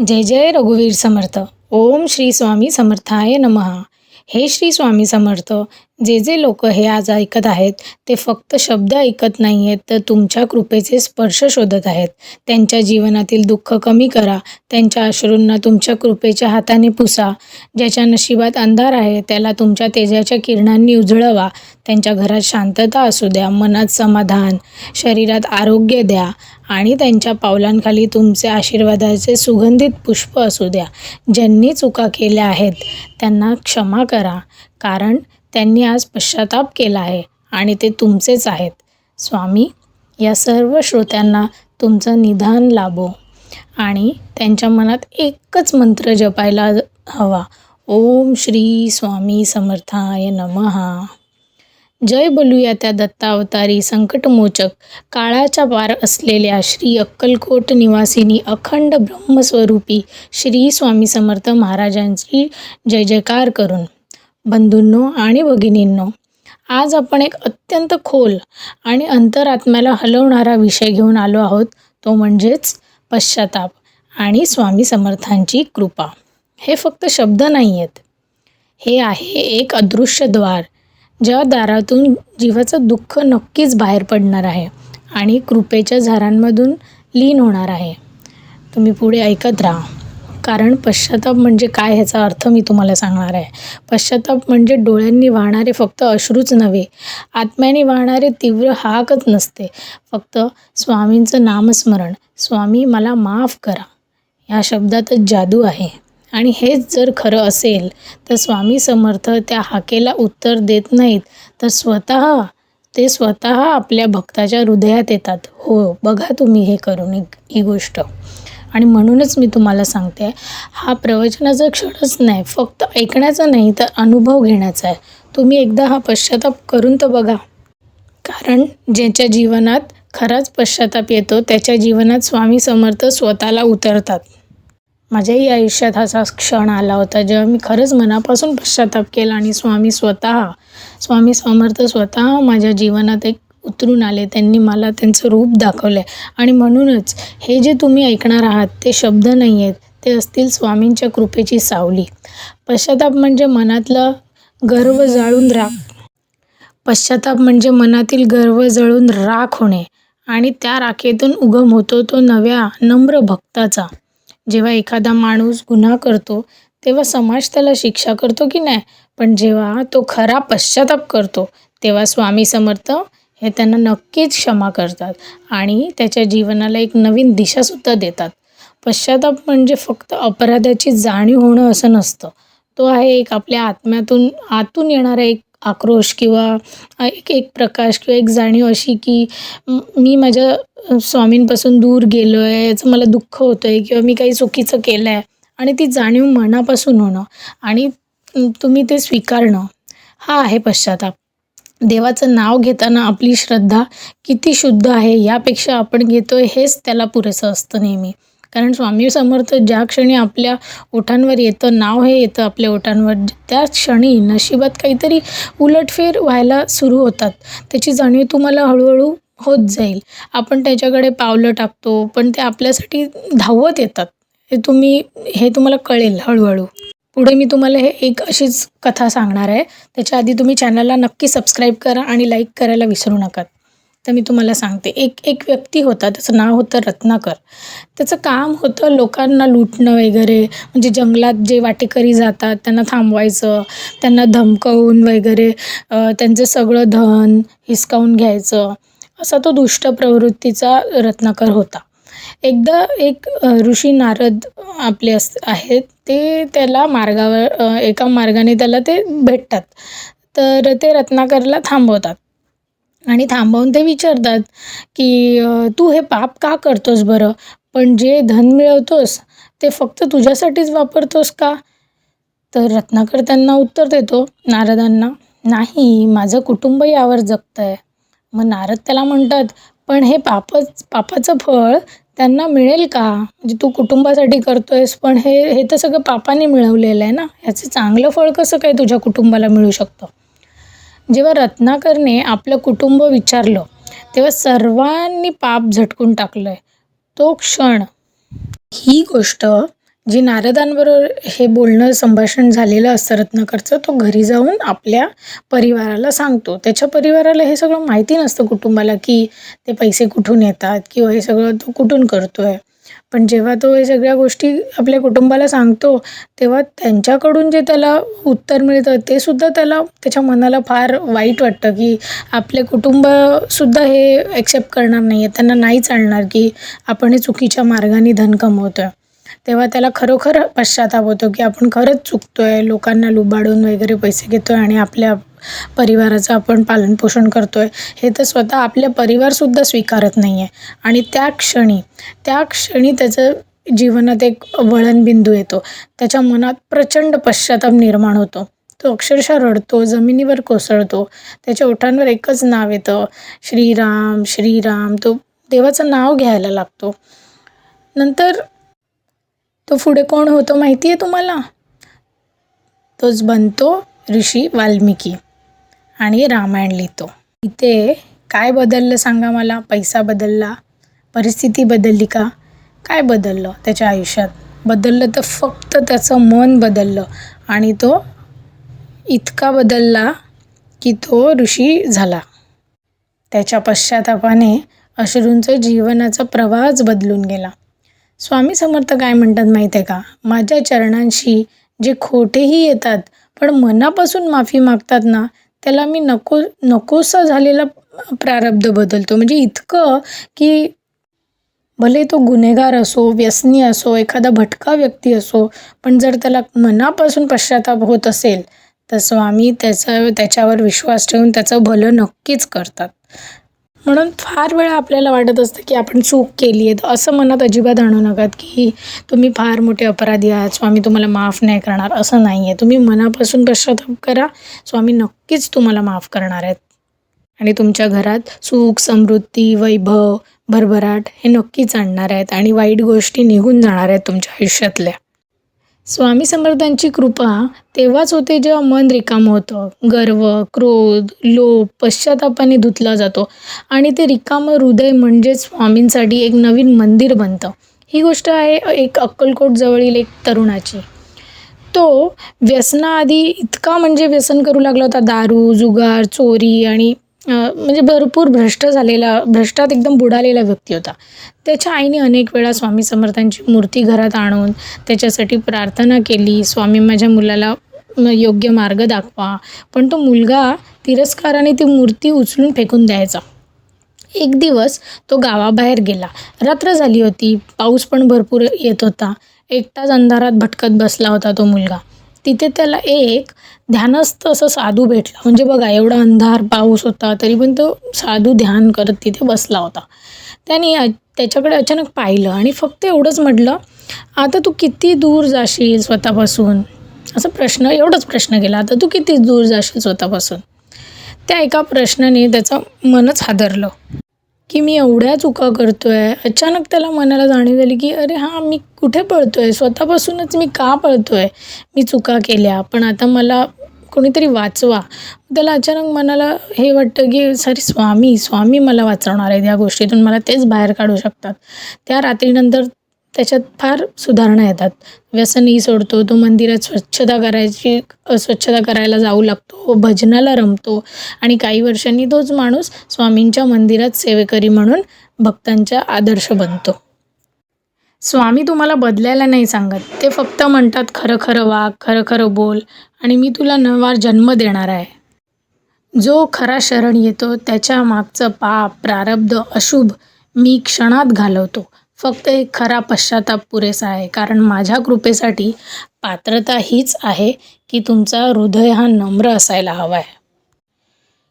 जय जय रघुवीर समर्थ. ओम श्री स्वामी समर्थाय नमः. हे श्री स्वामी समर्थ. जे जे लोक हे आज ऐकत आहेत ते फक्त शब्द ऐकत नाही आहेत तर तुमच्या कृपेचे स्पर्श शोधत आहेत. त्यांच्या जीवनातील दुःख कमी करा. त्यांच्या अश्रूंना तुमच्या कृपेच्या हाताने पुसा. ज्याच्या नशिबात अंधार आहे त्याला तुमच्या तेजाच्या किरणांनी उजळवा. त्यांच्या घरात शांतता असू द्या मनात समाधान शरीरात आरोग्य द्या आणि त्यांच्या पावलांखाली तुमचे आशीर्वादाचे सुगंधित पुष्प असू द्या. ज्यांनी चुका केल्या आहेत त्यांना क्षमा करा. कारण त्यांनी आज पश्चाताप केला आहे आणि ते तुमचेच आहेत. स्वामी या सर्व श्रोत्यांना तुमचं निधान लाभो आणि त्यांच्या मनात एकच मंत्र जपायला हवा. ओम श्री स्वामी समर्थाय नमहा जय बोलूया त्या दत्तावतारी संकटमोचक काळाच्या पार असलेल्या श्री अक्कलकोट निवासिनी अखंड ब्रह्मस्वरूपी श्री स्वामी समर्थ महाराजांची जय जयकार करून. बंधूंनो आणि भगिनींनो आज आपण एक अत्यंत खोल आणि अंतरात्म्याला हलवणारा विषय घेऊन आलो आहोत. तो म्हणजेच पश्चाताप आणि स्वामी समर्थांची कृपा. हे फक्त शब्द नाही आहेत हे आहे एक अदृश्य द्वार ज्या दारातून जीवाचं दुःख नक्कीच बाहेर पडणार आहे आणि कृपेच्या झारांमधून लीन होणार आहे. तुम्ही पुढे ऐकत राहा. कारण पश्चाताप म्हणजे काय ह्याचा अर्थ मी तुम्हाला सांगणार आहे. पश्चाताप म्हणजे डोळ्यांनी वाहणारे फक्त अश्रूच नव्हे आत्म्याने वाहणारे तीव्र हाकच नसते. फक्त स्वामींचं नामस्मरण स्वामी मला माफ करा. ह्या शब्दातच जादू आहे. आणि हेच जर खरं असेल तर स्वामी समर्थ त्या हाकेला उत्तर देत नाहीत तर स्वतः ते स्वतः आपल्या भक्ताच्या हृदयात येतात. हो बघा तुम्ही हे करून एक ही गोष्ट. आणि म्हणूनच मी तुम्हाला सांगते हा प्रवचनाचा क्षणच नाही फक्त ऐकण्याचा नाही तर अनुभव घेण्याचा आहे. तुम्ही एकदा हा पश्चाताप करून तर बघा. कारण ज्याच्या जीवनात खराच पश्चाताप येतो त्याच्या जीवनात स्वामी समर्थ स्वतःला उतरतात. माझ्याही आयुष्यात असा क्षण आला होता जेव्हा मी खरंच मनापासून पश्चाताप केला आणि स्वामी स्वतः स्वामी समर्थ स्वतः माझ्या जीवनात एक उतरून आले. त्यांनी मला त्यांचं रूप दाखवलं आहे आणि म्हणूनच हे जे तुम्ही ऐकणार आहात ते शब्द नाही आहेत ते असतील स्वामींच्या कृपेची सावली. पश्चाताप म्हणजे मनातलं गर्व जाळून राख पश्चाताप म्हणजे मनातील गर्व जळून राख होणे. आणि त्या राखेतून उगम होतो तो नव्या नम्र भक्ताचा. जेव्हा एखादा माणूस गुन्हा करतो तेव्हा समाज त्याला शिक्षा करतो की नाही? पण जेव्हा तो खरा पश्चाताप करतो तेव्हा स्वामी समर्थ हे त्यांना नक्कीच क्षमा करतात आणि त्याच्या जीवनाला एक नवीन दिशासुद्धा देतात. पश्चाताप म्हणजे फक्त अपराधाची जाणीव होणं असं नसतं. तो आहे एक आपल्या आत्म्यातून आतून येणारा एक आक्रोश किंवा एक एक प्रकाश किंवा एक जाणीव अशी की मी माझ्या स्वामींपासून दूर गेलो आहे याचं मला दुःख होतं आहे किंवा मी काही चुकीचं केलं आहे आणि ती जाणीव मनापासून होणं आणि तुम्ही ते स्वीकारणं. हा आहे पश्चाताप. देवाचं नाव घेताना आपली श्रद्धा किती शुद्ध आहे यापेक्षा आपण घेतोय हेच त्याला पुरेसं असतं नेहमी. कारण स्वामी समर्थ ज्या क्षणी आपल्या ओठांवर येतं नाव हे येतं आपल्या ओठांवर त्या क्षणी नशिबात काहीतरी उलटफेर व्हायला सुरू होतात. त्याची जाणीव तुम्हाला हळूहळू होत जाईल. आपण त्याच्याकडे पावलं टाकतो पण ते आपल्यासाठी धावत येतात. हे तुम्ही हे तुम्हाला कळेल हळूहळू. पुढे मी तुम्हाला हे एक अशीच कथा सांगणार आहे. त्याच्या आधी तुम्ही चॅनलला नक्की सबस्क्राईब करा आणि लाईक करायला विसरू नका. तर मी तुम्हाला सांगते. एक एक व्यक्ती होता त्याचं नाव होतं रत्नाकर. त्याचं काम होतं लोकांना लुटणं वगैरे म्हणजे जंगलात जे वाटेकरी जातात त्यांना थांबवायचं त्यांना धमकवून वगैरे त्यांचं सगळं धन हिसकावून घ्यायचं. असा तो दुष्ट प्रवृत्तीचा रत्नाकर होता. एकदा एक ऋषी नारद आपले अस आहेत ते त्याला मार्गावर एका मार्गाने त्याला ते भेटतात. तर ते रत्नाकरला थांबवतात. आणि थांबवून ते विचारतात की तू हे पाप का करतोस बरं? पण जे धन मिळवतोस ते फक्त तुझ्यासाठीच वापरतोस का? तर रत्नाकर त्यांना उत्तर देतो नारदांना नाही माझं कुटुंब यावर जगतं आहे मग नारद त्याला म्हणतात पण हे पापच पापाचं फळ त्यांना मिळेल का? म्हणजे तू कुटुंबासाठी करतोयस पण हे हे तर सगळं पापाने मिळवलेलं आहे ना? ह्याचं चांगलं फळ कसं काय तुझ्या कुटुंबाला मिळू शकतं? जेव्हा रत्नाकरने आपलं कुटुंब विचारलं तेव्हा सर्वांनी पाप झटकून टाकलं आहे तो क्षण ही गोष्ट जे नारदांबरोबर हे बोलणं संभाषण झालेलं असतं रत्नाकरचं तो घरी जाऊन आपल्या परिवाराला सांगतो. त्याच्या परिवाराला हे सगळं माहिती नसतं कुटुंबाला की ते पैसे कुठून येतात किंवा हे सगळं तो कुठून करतो आहे पण जेव्हा तो हे सगळ्या गोष्टी आपल्या कुटुंबाला सांगतो तेव्हा त्यांच्याकडून जे त्याला उत्तर मिळतं ते सुद्धा त्याला त्याच्या मनाला फार वाईट वाटतं की आपले कुटुंबसुद्धा हे ॲक्सेप्ट करणार नाही आहे त्यांना नाही चालणार की आपण हे चुकीच्या मार्गाने धन कमवतो आहे तेव्हा त्याला खरोखर पश्चाताप होतो की आपण खरंच चुकतो आहे लोकांना लुबाडून वगैरे पैसे घेतो आहे आणि आपल्या परिवाराचं आपण पालनपोषण करतो आहे हे तर स्वतः आपल्या परिवारसुद्धा स्वीकारत नाही आहे आणि त्या क्षणी त्या क्षणी त्याचं जीवनात एक वळणबिंदू येतो. त्याच्या मनात प्रचंड पश्चाताप निर्माण होतो. तो अक्षरशः रडतो जमिनीवर कोसळतो. त्याच्या ओठांवर एकच नाव येतं श्रीराम श्रीराम. तो देवाचं नाव घ्यायला लागतो. नंतर तो पुढे कोण होतो माहिती आहे तुम्हाला? तोच बनतो ऋषी वाल्मिकी आणि रामायण लिहितो. इथे काय बदललं सांगा मला? पैसा बदलला? परिस्थिती बदलली का? काय बदललं त्याच्या आयुष्यात? बदललं तर फक्त त्याचं मन बदललं आणि तो इतका बदलला की तो ऋषी झाला. त्याच्या पश्चातापाने अश्रूंचं जीवनाचा प्रवाहच बदलून गेला. स्वामी समर्थ काय म्हणतात माहीत आहे का? माझ्या चरणांशी जे खोटेही येतात पण मनापासून माफी मागतात ना त्याला मी नको नकोसा झालेला प्रारब्ध बदलतो. म्हणजे इतकं की भले तो गुन्हेगार असो व्यसनी असो एखादा भटका व्यक्ती असो पण जर त्याला मनापासून पश्चाताप होत असेल तर स्वामी त्याचा त्याच्यावर विश्वास ठेवून त्याचं भलं नक्कीच करतात. म्हणून फार वेळा आपल्याला वाटत असतं की आपण चूक केली आहे. तर असं मनात अजिबात आणू नकात की तुम्ही फार मोठे अपराधी आहात स्वामी तुम्हाला माफ नाही करणार. असं नाही आहे तुम्ही मनापासून पश्चाताप करा. स्वामी नक्कीच तुम्हाला माफ करणार आहेत. आणि तुमच्या घरात सुख समृद्धी वैभव भरभराट हे नक्कीच आणणार आहेत. आणि वाईट गोष्टी निघून जाणार आहेत तुमच्या आयुष्यातल्या. स्वामी समर्थांची कृपा तेव्हाच होते जेव्हा मन रिकामं होतं. गर्व क्रोध लोभ पश्चातापाने धुतला जातो आणि ते रिकामं हृदय म्हणजेच स्वामींसाठी एक नवीन मंदिर बनतं. ही गोष्ट आहे एक अक्कलकोट जवळील एक तरुणाची. तो व्यसनाआधी इतका म्हणजे व्यसन करू लागला होता. दारू जुगार चोरी आणि म्हणजे भरपूर भ्रष्ट झालेला भ्रष्टात एकदम बुडालेला व्यक्ती होता. त्याच्या आईने अनेक वेळा स्वामी समर्थांची मूर्ती घरात आणून त्याच्यासाठी प्रार्थना केली स्वामी माझ्या मुलाला योग्य मार्ग दाखवा. पण तो मुलगा तिरस्काराने ती मूर्ती उचलून फेकून द्यायचा. एक दिवस तो गावाबाहेर गेला. रात्र झाली होती पाऊस पण भरपूर येत होता. एकटाच अंधारात भटकत बसला होता तो मुलगा. तिथे त्याला एक ध्यानस्थ असं साधू भेटला. म्हणजे बघा एवढा अंधार पाऊस होता तरी पण तो साधू ध्यान करत तिथे बसला होता. त्याने त्याच्याकडे अचानक पाहिलं आणि फक्त एवढंच म्हटलं आता तू किती दूर जाशील स्वतःपासून? असा प्रश्न एवढाच प्रश्न केला आता तू किती दूर जाशील स्वतःपासून? त्या एका प्रश्नाने त्याचं मनच हादरलं. की मी एवढ्या चुका करतो आहे अचानक त्याला मनाला जाणीव झाली की अरे हां मी कुठे पळतो आहे स्वतःपासूनच मी का पळतो आहे मी चुका केल्या. पण आता मला कोणीतरी वाचवा. त्याला अचानक मनाला हे वाटतं की सरी स्वामी स्वामी मला वाचवणार आहेत या गोष्टीतून. मला तेच बाहेर काढू शकतात. त्या रात्रीनंतर त्याच्यात फार सुधारणा येतात. व्यसनही सोडतो तो मंदिरात स्वच्छता करायची स्वच्छता करायला जाऊ लागतो भजनाला रमतो आणि काही वर्षांनी तोच माणूस स्वामींच्या मंदिरात सेवेकरी म्हणून भक्तांचा आदर्श बनतो. स्वामी तुम्हाला बदलायला नाही सांगत. ते फक्त म्हणतात खरं खरं वाघ खरं खरं बोल आणि मी तुला नवा जन्म देणार आहे. जो खरा शरण येतो त्याच्या मागचं पाप प्रारब्ध अशुभ मी क्षणात घालवतो. फक्त एक खरा पश्चाताप पुरेसा आहे. कारण माझ्या कृपेसाठी पात्रता हीच आहे की तुमचा हृदय हा नम्र असायला हवा आहे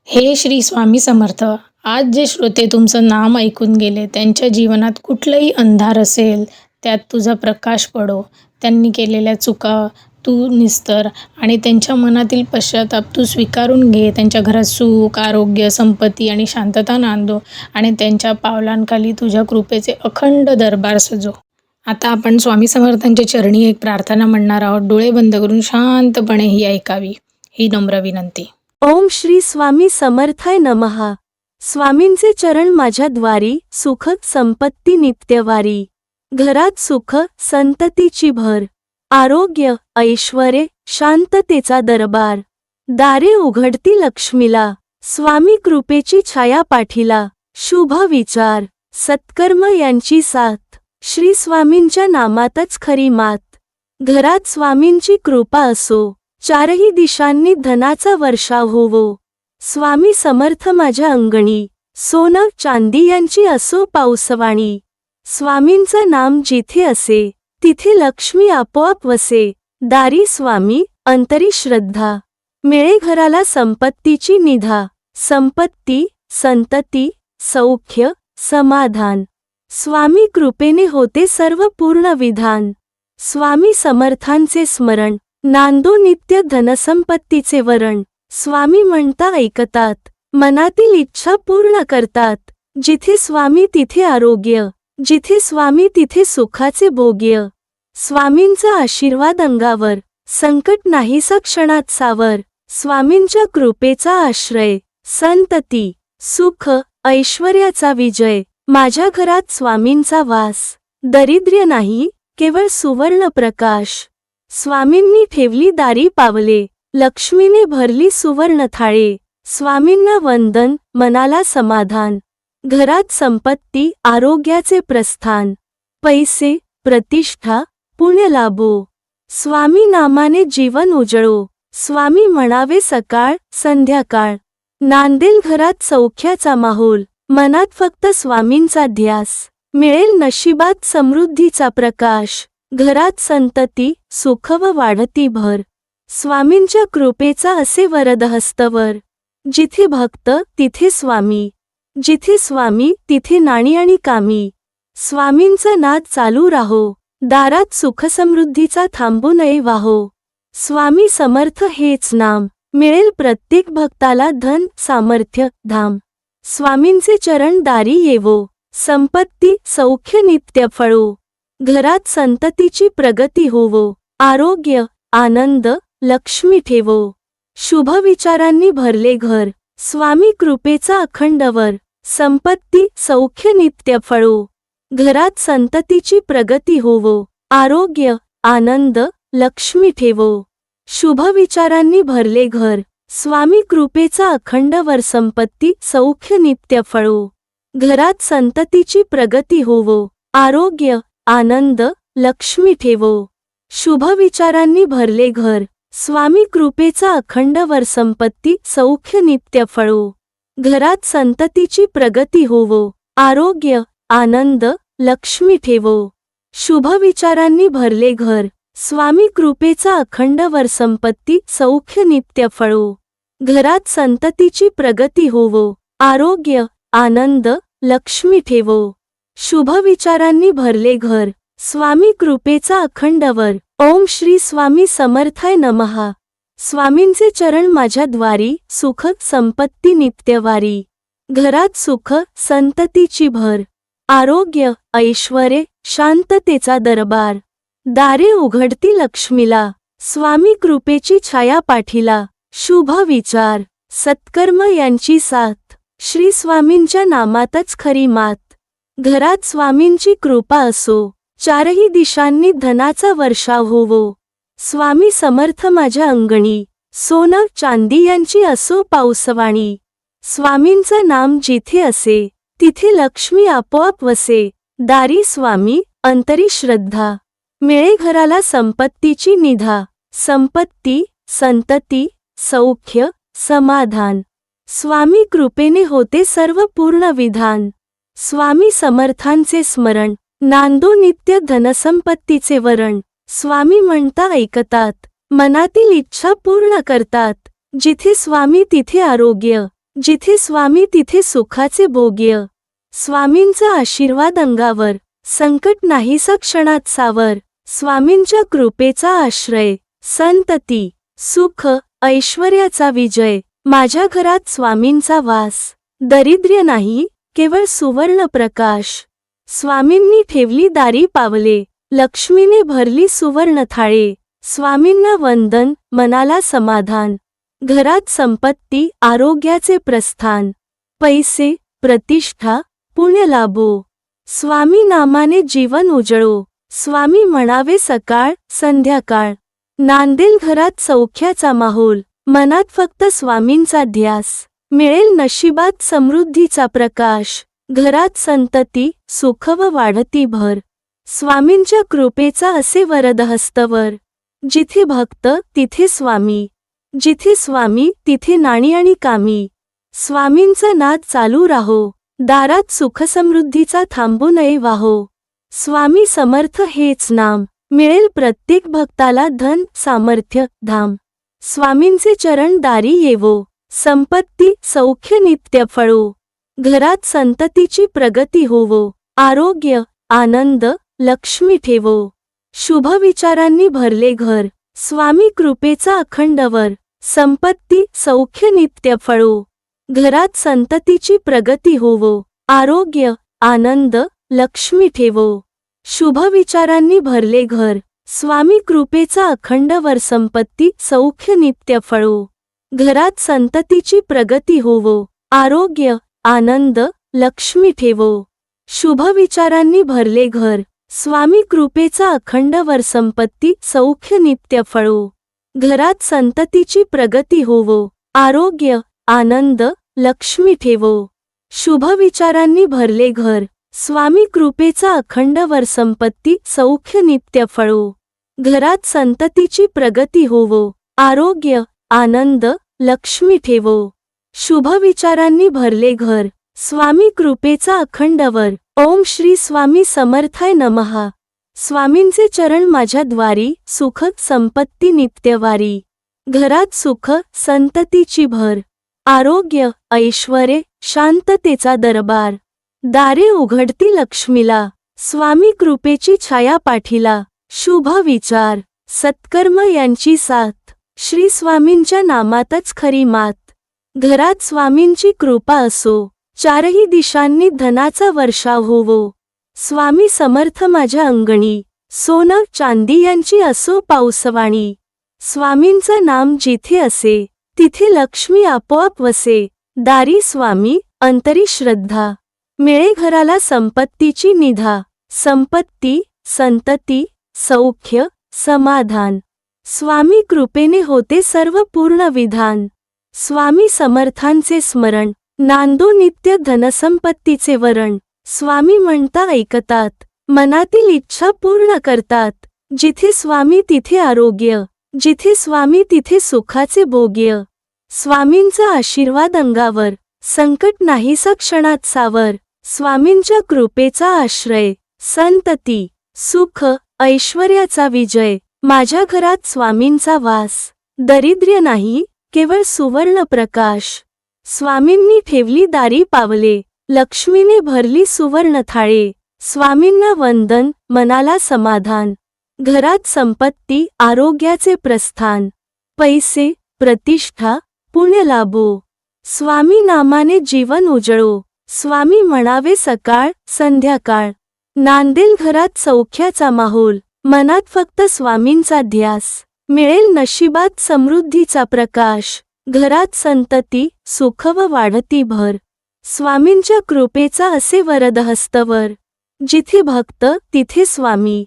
हे श्री स्वामी समर्थ आज जे श्रोते तुमचं नाम ऐकून गेले त्यांच्या जीवनात कुठलंही अंधार असेल त्यात तुझा प्रकाश पडो. त्यांनी केलेल्या चुका तू निस्तर आणि त्यांच्या मनातील पश्चाताप तू स्वीकारून घे. त्यांच्या घरात सुख आरोग्य संपत्ती आणि शांतता नांदो आणि त्यांच्या पावलांखाली तुझ्या कृपेचे अखंड दरबार सजो. आता आपण स्वामी समर्थांच्या चरणी एक प्रार्थना म्हणणार आहोत. डोळे बंद करून शांतपणे ही ऐकावी. ही नम्र विनंती. ओम श्री स्वामी समर्थाय नमहा स्वामींचे चरण माझ्या द्वारी सुख संपत्ती नित्यवारी घरात सुख संततीची भर. आरोग्य ऐश्वरे शांततेचा दरबार. दारे उघडती लक्ष्मीला स्वामी कृपेची छाया पाठीला. शुभ विचार सत्कर्म यांची साथ. श्री स्वामींच्या नामातच खरी मात. घरात स्वामींची कृपा असो. चारही दिशांनी धनाचा वर्षाव होवो. स्वामी समर्थ माझ्या अंगणी. सोनं चांदी यांची असो पाऊसवाणी स्वामींचं नाम जिथे असे. तिथे लक्ष्मी आपोआप वसे. दारी स्वामी अंतरी श्रद्धा. मिळे घराला संपत्तीची निधा. संपत्ती संतती सौख्य समाधान. स्वामी कृपेने होते सर्व पूर्ण विधान. स्वामी समर्थांचे स्मरण. नांदो नित्य धनसंपत्तीचे वरण. स्वामी म्हणता ऐकतात. मनातील इच्छा पूर्ण करतात. जिथे स्वामी तिथे आरोग्य. जिथे स्वामी तिथे सुखाचे भोग्य. स्वामींचा आशीर्वाद अंगावर संकट नाहीसा क्षणात सावर. स्वामींच्या कृपेचा आश्रय संतती सुख ऐश्वर्याचा विजय. माझ्या घरात स्वामींचा वास. दरिद्र्य नाही केवळ सुवर्ण प्रकाश. स्वामींनी ठेवली दारी पावले लक्ष्मीने भरली सुवर्ण थाळे. स्वामींना वंदन मनाला समाधान. घरात संपत्ती आरोग्याचे प्रस्थान. पैसे प्रतिष्ठा पुण्य लाभो स्वामी नामाने जीवन उजळो. स्वामी म्हणावे सकाळ संध्याकाळ. नांदेल घरात सौख्याचा माहोल. मनात फक्त स्वामींचा ध्यास. मिळेल नशिबात समृद्धीचा प्रकाश. घरात संतती सुख व वाढती भर. स्वामींच्या कृपेचा असे वरद हस्तवर जिथे भक्त तिथे स्वामी. जिथे स्वामी तिथे नाणी आणि कामी. स्वामींचा नाद चालू राहो. दारात सुखसमृद्धीचा थांबू नये वाहो. स्वामी समर्थ हेच नाम. मिळेल प्रत्येक भक्ताला धन सामर्थ्य धाम. स्वामींचे चरण दारी येवो. संपत्ती सौख्य नित्य फळो. घरात संततीची प्रगती होवो. आरोग्य आनंद लक्ष्मी ठेवो. शुभ विचारांनी भरले घर. स्वामी कृपेचा अखंडवर संपत्ती सौख्य नित्य फळो. घरात संततीची प्रगती होवो आरोग्य आनंद लक्ष्मी ठेवो. शुभ विचारांनी भरले घर स्वामी कृपेचा अखंडवर संपत्ती सौख्य नित्य फळो. घरात संततीची प्रगती होवो आरोग्य आनंद लक्ष्मी ठेवो. शुभ विचारांनी भरले घर स्वामी कृपेचा अखंडवर संपत्ती सौख्य नित्य फळो. घरात संततीची प्रगती होवो आरोग्य आनंद लक्ष्मी ठेवो. शुभ विचारांनी भरले घर. स्वामी कृपेचा अखंडवर संपत्ती सौख्य नित्य फळो. घरात संततीची प्रगती होवो. आरोग्य आनंद लक्ष्मी ठेवो. शुभ विचारांनी भरले घर. स्वामी कृपेचा अखंडवर ओम श्री स्वामी समर्थाय नमहा. स्वामींचे चरण माझ्या द्वारी सुख संपत्ती नित्यवारी. घरात सुख संततीची भर. आरोग्य ऐश्वरे शांततेचा दरबार. दारे उघडती लक्ष्मीला स्वामी कृपेची छाया पाठीला. शुभ विचार. सत्कर्म यांची साथ. श्री स्वामींच्या नामातच खरी मात. घरात स्वामींची कृपा असो. चारही दिशांनी धनाचा वर्षाव होवो. स्वामी समर्थ माझ्या अंगणी. सोनं चांदी यांची असो पाऊसवाणी. स्वामींचं नाम जिथे असे. तिथे लक्ष्मी आपोआप वसे. दारी स्वामी अंतरी श्रद्धा. मिळे घराला संपत्तीची निधा. संपत्ती संतती सौख्य समाधान. स्वामी कृपेने होते सर्व पूर्ण विधान. स्वामी समर्थांचे स्मरण. नांदो नित्य धनसंपत्तीचे वरण. स्वामी म्हणता ऐकतात. मनातील इच्छा पूर्ण करतात. जिथे स्वामी तिथे आरोग्य. जिथे स्वामी तिथे सुखाचे भोग्य. स्वामींचा आशीर्वाद अंगावर संकट नाहीसा क्षणात सावर. स्वामींच्या कृपेचा आश्रय संतती सुख ऐश्वर्याचा विजय. माझ्या घरात स्वामींचा वास. दरिद्र्य नाही केवळ सुवर्ण प्रकाश. स्वामींनी ठेवली दारी पावले लक्ष्मीने भरली सुवर्ण थाळे. स्वामींना वंदन मनाला समाधान. घरात संपत्ती आरोग्याचे प्रस्थान पैसे प्रतिष्ठा पुण्य लाभो. स्वामी नामाने जीवन उजळो. स्वामी म्हणावे सकाळ संध्याकाळ. नांदेल घरात सौख्याचा माहोल. मनात फक्त स्वामींचा ध्यास. मिळेल नशिबात समृद्धीचा प्रकाश. घरात संतती सुख व वाढती भर. स्वामींच्या कृपेचा असे वरद हस्तवर जिथे भक्त तिथे स्वामी. जिथे स्वामी तिथे नाणी आणि कामी. स्वामींचं नाद चालू राहो. दारात सुखसमृद्धीचा थांबू नये वाहो. स्वामी समर्थ हेच नाम. मिळेल प्रत्येक भक्ताला धन सामर्थ्य धाम. स्वामींचे चरण दारी येवो. संपत्ती सौख्य नित्य फळो. घरात संततीची प्रगती होवो. आरोग्य आनंद लक्ष्मी ठेवो. शुभ विचारांनी भरले घर. स्वामी कृपेचा अखंडवर संपत्ती सौख्य नित्य फळो. घरात संततीची प्रगती होवो. आरोग्य आनंद लक्ष्मी ठेवो. शुभ विचारांनी भरले घर. स्वामी कृपेचा अखंडवर संपत्ती सौख्य नित्य फळो. घरात संततीची प्रगती होवो. आरोग्य आनंद लक्ष्मी ठेवो. शुभ विचारांनी भरले घर. स्वामी कृपेचा अखंडवर संपत्ती सौख्य नित्य फळो. घरात संततीची प्रगती होवो. आरोग्य आनंद लक्ष्मी ठेवो. शुभ विचारांनी भरले घर. स्वामी कृपेचा अखंडवर संपत्ती सौख्य नित्य फळो. घरात संततीची प्रगती होवो. आरोग्य आनंद लक्ष्मी ठेवो. शुभ विचारांनी भरले घर. स्वामी कृपेचा अखंडवर. ओम श्री स्वामी समर्थाय नमहा. स्वामींचे चरण माझ्या द्वारी सुख संपत्ती नित्यवारी. घरात सुख संततीची भर. आरोग्य ऐश्वरे शांततेचा दरबार. दारे उघडती लक्ष्मीला. स्वामी कृपेची छाया पाठीला. शुभ विचार. सत्कर्म यांची साथ. श्री स्वामींच्या नामातच खरी मात. घरात स्वामींची कृपा असो. चारही दिशांनी धनाचा वर्षाव होवो. स्वामी समर्थ माझ्या अंगणी सोनं चांदी यांची असो पाऊसवाणी. स्वामींचं नाम जिथे असे तिथे लक्ष्मी आपोआप वसे. दारी स्वामी अंतरी श्रद्धा. मिळे घराला संपत्तीची निधा. संपत्ती संतती सौख्य समाधान. स्वामी कृपेने होते सर्व पूर्ण विधान. स्वामी समर्थांचे स्मरण. नांदू नित्य धनसंपत्तीचे वरण. स्वामी म्हणता ऐकतात. मनातील इच्छा पूर्ण करतात. जिथे स्वामी तिथे आरोग्य. जिथे स्वामी तिथे सुखाचे भोग्य. स्वामींचा आशीर्वाद अंगावर. संकट नाहीसा क्षणात सावर. स्वामींच्या कृपेचा आश्रय. संतती. सुख ऐश्वर्याचा विजय. माझ्या घरात स्वामींचा वास. दरिद्र्य नाही केवळ सुवर्ण प्रकाश. स्वामींनी ठेवली दारी पावले. लक्ष्मीने भरली सुवर्ण थाळे स्वामींना वंदन मनाला समाधान. घरात संपत्ती आरोग्याचे प्रस्थान. पैसे प्रतिष्ठा पुण्य लाभो. स्वामी नामाने जीवन उजळो. स्वामी म्हणावे सकाळ संध्याकाळ. नांदेल घरात सौख्याचा माहोल. मनात फक्त स्वामींचा ध्यास. मिळेल नशिबात समृद्धीचा प्रकाश. घरात संतती सुख व वाढती भर. स्वामींच्या कृपेचा असे वरद हस्तवर जिथे भक्त तिथे स्वामी.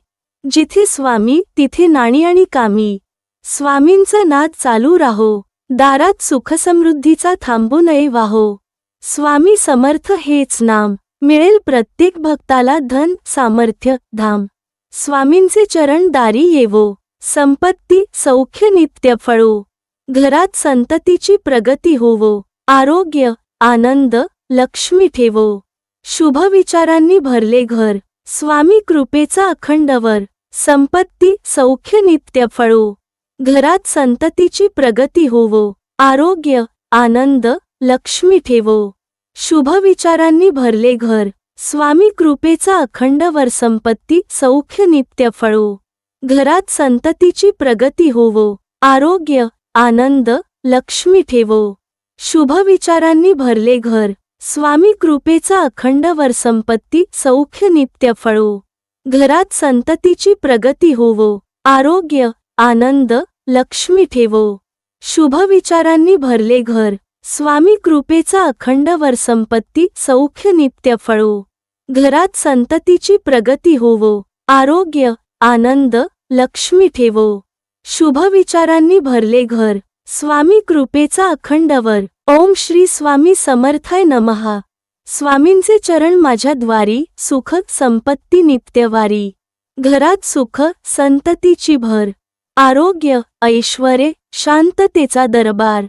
जिथे स्वामी तिथे नाणी आणि कामी. स्वामींचं नाद चालू राहो. दारात सुखसमृद्धीचा थांबू नये वाहो. स्वामी समर्थ हेच नाम. मिळेल प्रत्येक भक्ताला धन सामर्थ्य धाम. स्वामींचे चरण दारी येवो. संपत्ती सौख्य नित्य फळो. घरात संततीची प्रगती होवो आरोग्य आनंद लक्ष्मी ठेवो. शुभ विचारांनी भरले घर स्वामी कृपेचा अखंडवर संपत्ती सौख्य नित्य फळो. घरात संततीची प्रगती होवो आरोग्य आनंद लक्ष्मी ठेवो. शुभ विचारांनी भरले घर स्वामी कृपेचा अखंडवर संपत्ती सौख्य नित्य फळो. घरात संततीची प्रगती होवो आरोग्य आनंद लक्ष्मी ठेवो. शुभ विचारांनी भरले घर. स्वामी कृपेचा अखंड वर संपत्ती सौख्य नित्य फळो. घरात संततीची प्रगती होवो. आरोग्य आनंद लक्ष्मी ठेवो. शुभ विचारांनी भरले घर. स्वामी कृपेचा अखंड वर संपत्ती सौख्य नित्य फळो. घरात संततीची प्रगती होवो. आरोग्य आनंद लक्ष्मी ठेवो. शुभ विचारांनी भरले घर. स्वामी कृपेचा अखंडवर. ओम श्री स्वामी समर्थाय नमहा स्वामींचे चरण माझ्या द्वारी सुख संपत्ती नित्यवारी. घरात सुख संततीची भर. आरोग्य ऐश्वरे शांततेचा दरबार.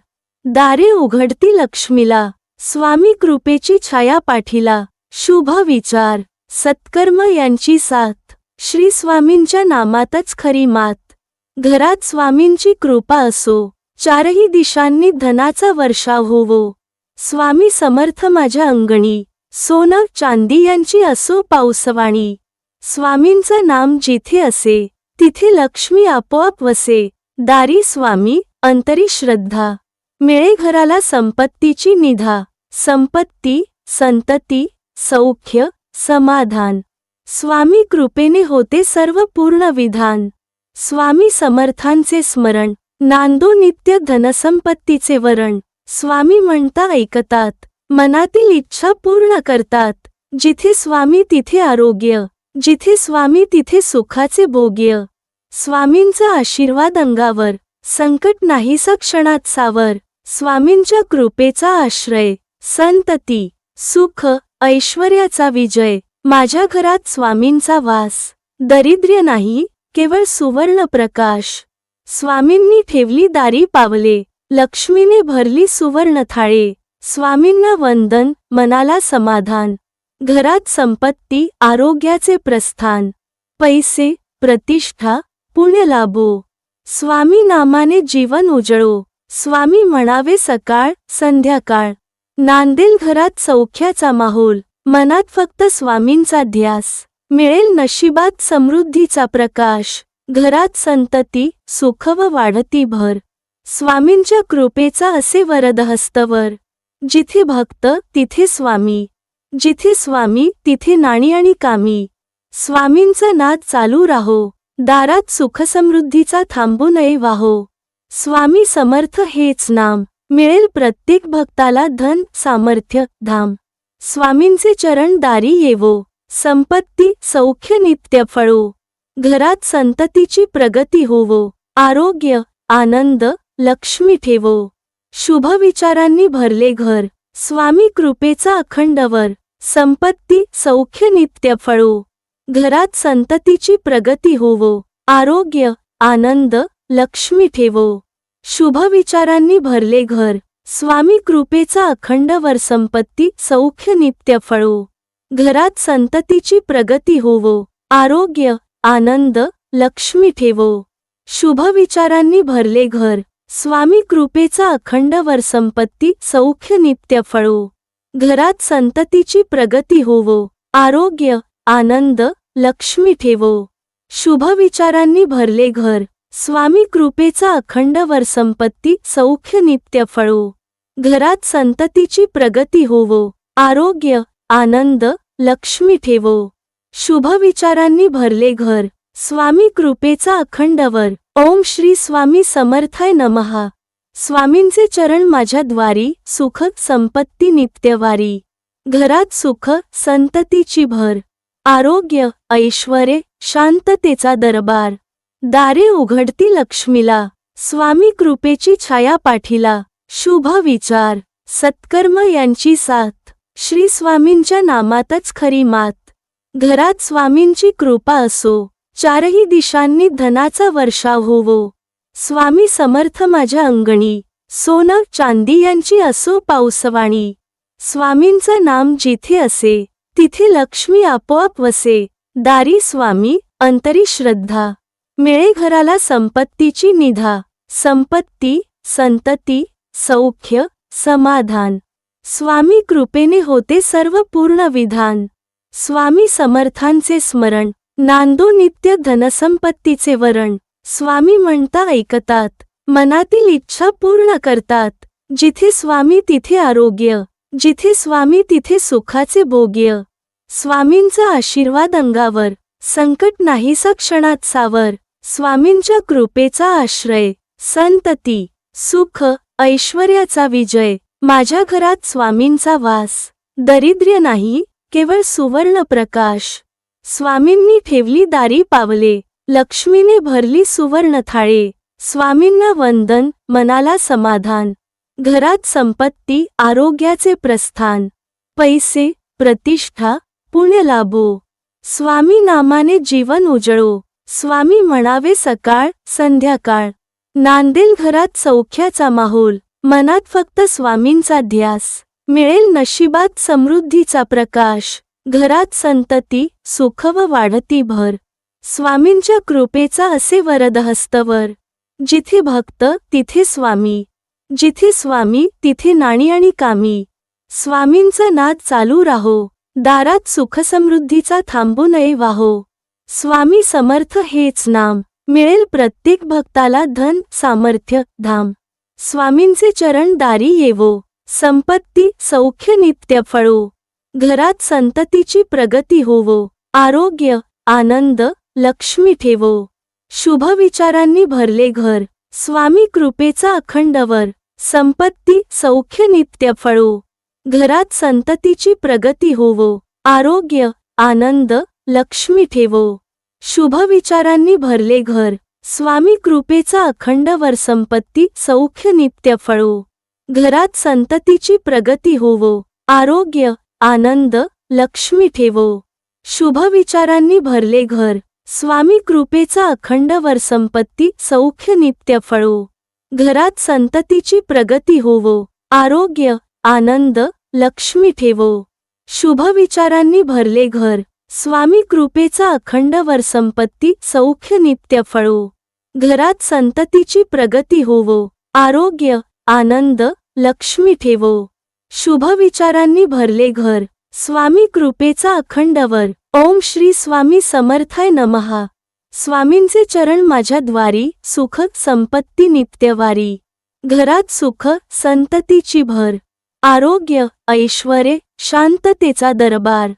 दारे उघडती लक्ष्मीला. स्वामी कृपेची छाया पाठीला. शुभ विचार सत्कर्म यांची साथ. श्री स्वामींच्या नामातच खरी मात. घरात स्वामींची कृपा असो. चारही दिशांनी धनाचा वर्षाव होवो. स्वामी समर्थ माझ्या अंगणी. सोनं चांदी यांची असो पाऊसवाणी स्वामींचं नाम जिथे असे तिथे लक्ष्मी आपोआप वसे. दारी स्वामी अंतरी श्रद्धा. मिळे घराला संपत्तीची निधा. संपत्ती संतती सौख्य समाधान. स्वामी कृपेने होते सर्व पूर्ण विधान. स्वामी समर्थांचे स्मरण नांदो नित्य धनसंपत्तीचे वरण. स्वामी म्हणता ऐकतात मनातील इच्छा पूर्ण करतात. जिथे स्वामी तिथे आरोग्य जिथे स्वामी तिथे सुखाचे भोग्य. स्वामींचा आशीर्वाद अंगावर संकट नाहीसा क्षणात सावर. स्वामींच्या कृपेचा आश्रय संतती सुख ऐश्वर्याचा विजय. माझ्या घरात स्वामींचा वास. दरिद्र्य नाही केवळ सुवर्ण प्रकाश. स्वामींनी ठेवली दारी पावले. लक्ष्मीने भरली सुवर्ण थाळे. स्वामींना वंदन मनाला समाधान. घरात संपत्ती आरोग्याचे प्रस्थान. पैसे प्रतिष्ठा पुण्य लाभो. स्वामी नामाने जीवन उजळो. स्वामी म्हणावे सकाळ संध्याकाळ. नांदेल घरात सौख्याचा माहोल. मनात फक्त स्वामींचा ध्यास. मिळेल नशिबात समृद्धीचा प्रकाश घरात संतती सुख व वाढती भर स्वामींच्या कृपेचा असे वरद हस्तवर जिथे भक्त तिथे स्वामी. जिथे स्वामी तिथे नाणी आणि कामी. स्वामींचा नाद चालू राहो. दारात सुखसमृद्धीचा थांबू नये वाहो. स्वामी समर्थ हेच नाम. मिळेल प्रत्येक भक्ताला धन सामर्थ्य धाम. स्वामींचे चरण दारी येवो. संपत्ती सौख्य नित्य फळो. घरात संततीची प्रगती होवो. आरोग्य आनंद लक्ष्मी ठेवो. शुभ विचारांनी भरले घर. स्वामी कृपेचा अखंडवर. संपत्ती सौख्य नित्य फळो. घरात संततीची प्रगती होवो. आरोग्य आनंद लक्ष्मी ठेवो. शुभ विचारांनी भरले घर. स्वामी कृपेचा अखंडवर संपत्ती सौख्य नित्य फळो. घरात संततीची प्रगती होवो. आरोग्य आनंद लक्ष्मी ठेवो. शुभ विचारांनी भरले घर. स्वामी कृपेचा अखंडवर संपत्ती सौख्य नित्य फळो. घरात संततीची प्रगती होवो. आरोग्य आनंद लक्ष्मी ठेवो. शुभ विचारांनी भरले घर. स्वामी कृपेचा अखंडवर संपत्ती सौख्य नित्य फळो. घरात संततीची प्रगती होवो. आरोग्य आनंद लक्ष्मी ठेवो. शुभ विचारांनी भरले घर. स्वामी कृपेचा अखंडवर. ओम श्री स्वामी समर्थाय नमहा स्वामींचे चरण माझ्या द्वारी सुख संपत्ती नित्यवारी. घरात सुख संततीची भर. आरोग्य ऐश्वरे शांततेचा दरबार. दारे उघडती लक्ष्मीला. स्वामी कृपेची छाया पाठीला शुभ विचार. सत्कर्म यांची साथ. श्री स्वामींच्या नामातच खरी मात. घरात स्वामींची कृपा असो. चारही दिशांनी धनाचा वर्षाव होवो. स्वामी समर्थ माझ्या अंगणी. सोनं चांदी यांची असो पाऊसवाणी. स्वामींचं नाम जिथे असे तिथे लक्ष्मी आपोआप वसे. दारी स्वामी अंतरी श्रद्धा. मिळे घराला संपत्तीची निधा. संपत्ती संतती सौख्य समाधान. स्वामी कृपेने होते सर्व पूर्ण विधान. स्वामी समर्थांचे स्मरण नांदो नित्य धनसंपत्तीचे वरण. स्वामी म्हणता ऐकतात मनातील इच्छा पूर्ण करतात. जिथे स्वामी तिथे आरोग्य जिथे स्वामी तिथे सुखाचे भोग्य. स्वामींचा आशीर्वाद अंगावर संकट नाहीसा क्षणात सावर. स्वामींच्या कृपेचा आश्रय संतती सुख ऐश्वर्याचा विजय. माझ्या घरात स्वामींचा वास. दरिद्र्य नाही केवळ सुवर्ण प्रकाश. स्वामींनी ठेवली दारी पावले लक्ष्मीने भरली सुवर्ण थाळे. स्वामींना वंदन मनाला समाधान. घरात संपत्ती आरोग्याचे प्रस्थान. पैसे प्रतिष्ठा पुण्य लाभो. स्वामी नामाने जीवन उजळो. स्वामी म्हणावे सकाळ संध्याकाळ. नांदेल घरात सौख्याचा माहोल. मनात फक्त स्वामींचा ध्यास मिळेल नशिबात समृद्धीचा प्रकाश घरात संतती सुख व वाढती भर. स्वामींच्या कृपेचा असे वरद हस्तवर जिथे भक्त तिथे स्वामी. जिथे स्वामी तिथे नाणी आणि कामी. स्वामींचा नाद चालू राहो दारात सुखसमृद्धीचा थांबू नये वाहो. स्वामी समर्थ हेच नाम मिळेल प्रत्येक भक्ताला धन सामर्थ्य धाम. स्वामींचे चरण दारी येवो संपत्ती सौख्य नित्य फळो. घरात संततीची प्रगती होवो आरोग्य आनंद लक्ष्मी ठेवो. शुभ विचारांनी भरले घर स्वामी कृपेचा अखंडवर संपत्ती सौख्य नित्य फळो. घरात संततीची प्रगती होवो आरोग्य आनंद लक्ष्मी ठेवो. शुभ विचारांनी भरले घर स्वामी कृपेचा अखंड संपत्ती सौख्य नित्य फळो. घरात संततीची प्रगती होवो. आरोग्य आनंद लक्ष्मी ठेवो. शुभ विचारांनी भरले घर. स्वामी कृपेचा अखंड संपत्ती सौख्य नित्य फळो. घरात संततीची प्रगती होवो. आरोग्य आनंद लक्ष्मी ठेवो. शुभ विचारांनी भरले घर. स्वामी कृपेचा अखंडवर संपत्ती सौख्य नित्य फळो. घरात संततीची प्रगती होवो. आरोग्य आनंद लक्ष्मी ठेवो. शुभ विचारांनी भरले घर. स्वामी कृपेचा अखंडवर ओम श्री स्वामी समर्थाय नमहा. स्वामींचे चरण माझ्या द्वारी सुख संपत्ती नित्यवारी घरात सुख संततीची भर. आरोग्य ऐश्वरे शांततेचा दरबार.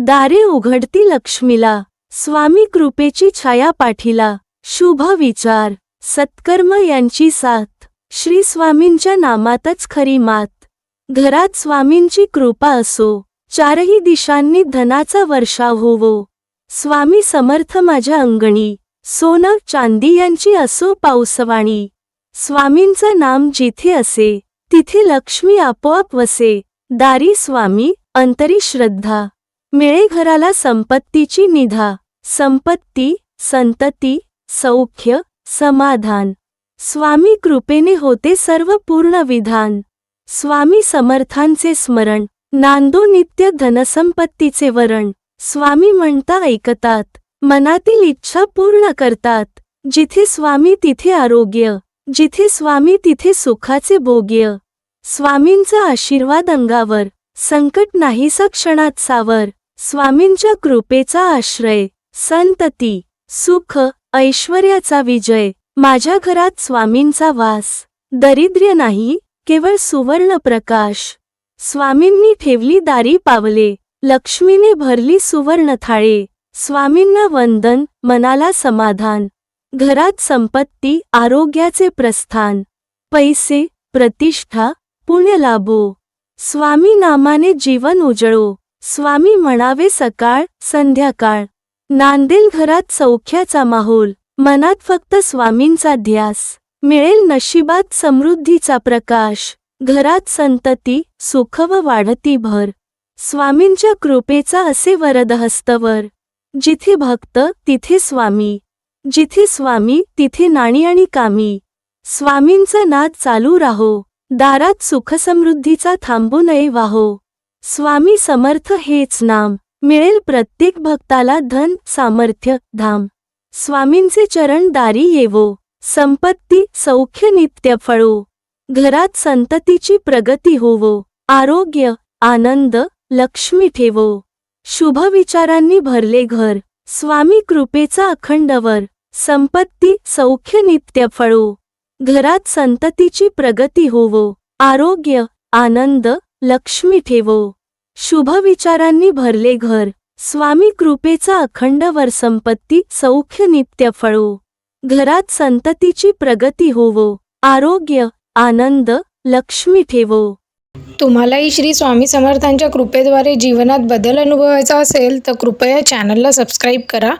दारे उघडती लक्ष्मीला स्वामी कृपेची छाया पाठीला शुभ विचार सत्कर्म यांची साथ श्री स्वामींच्या नामातच खरी मात. घरात स्वामींची कृपा असो चारही दिशांनी धनाचा वर्षाव होवो. स्वामी समर्थ माझ्या अंगणी सोनं चांदी यांची असो पाऊसवाणी. स्वामींचं नाम जिथे असे तिथे लक्ष्मी आपोआप वसे. दारी स्वामी अंतरी श्रद्धा. मिळे घराला संपत्तीची निधा संपत्ती संतती सौख्य समाधान. स्वामी कृपेने होते सर्व पूर्ण विधान. स्वामी समर्थांचे स्मरण नांदो नित्य धनसंपत्तीचे वरण. स्वामी म्हणता ऐकतात मनातील इच्छा पूर्ण करतात. जिथे स्वामी तिथे आरोग्य जिथे स्वामी तिथे सुखाचे भोग्य. स्वामींचा आशीर्वाद अंगावर संकट नाहीसा क्षणात सावर. स्वामींच्या कृपेचा आश्रय. संतती सुख ऐश्वर्याचा विजय. माझ्या घरात स्वामींचा वास. दरिद्र्य नाही केवळ सुवर्ण प्रकाश. स्वामींनी ठेवली दारी पावले. लक्ष्मीने भरली सुवर्ण थाळे. स्वामींना वंदन मनाला समाधान. घरात संपत्ती आरोग्याचे प्रस्थान. पैसे प्रतिष्ठा पुण्य लाभो. स्वामी नामाने जीवन उजळो. स्वामी म्हणावे सकाळ संध्याकाळ. नांदेल घरात सौख्याचा माहोल. मनात फक्त स्वामींचा ध्यास. मिळेल नशिबात समृद्धीचा प्रकाश. घरात संतती सुख व वाढती भर. स्वामींच्या कृपेचा असे वरद हस्तवर जिथे भक्त तिथे स्वामी. जिथे स्वामी तिथे नाणी आणि कामी. स्वामींचं नाद चालू राहो. दारात सुखसमृद्धीचा थांबू नये वाहो. स्वामी समर्थ हेच नाम. मिळेल प्रत्येक भक्ताला धन सामर्थ्य धाम. स्वामींचे चरण दारी येवो. संपत्ती सौख्य नित्य फळो. घरात संततीची प्रगती होवो. आरोग्य आनंद लक्ष्मी ठेवो. शुभ विचारांनी भरले घर. स्वामी कृपेचा अखंडवर संपत्ती सौख्य नित्य फळो. घरात संततीची प्रगती होवो. आरोग्य आनंद लक्ष्मी ठेवो. शुभ विचारांनी भरले घर. स्वामी कृपेचा अखंड वर संपत्ती सौख्य नित्य फळो. घरात संततीची प्रगती होवो. आरोग्य आनंद लक्ष्मी ठेवो. तुम्हालाही श्री स्वामी समर्थांच्या कृपेद्वारे जीवनात बदल अनुभवायचा असेल तर कृपया चॅनलला सबस्क्राईब करा.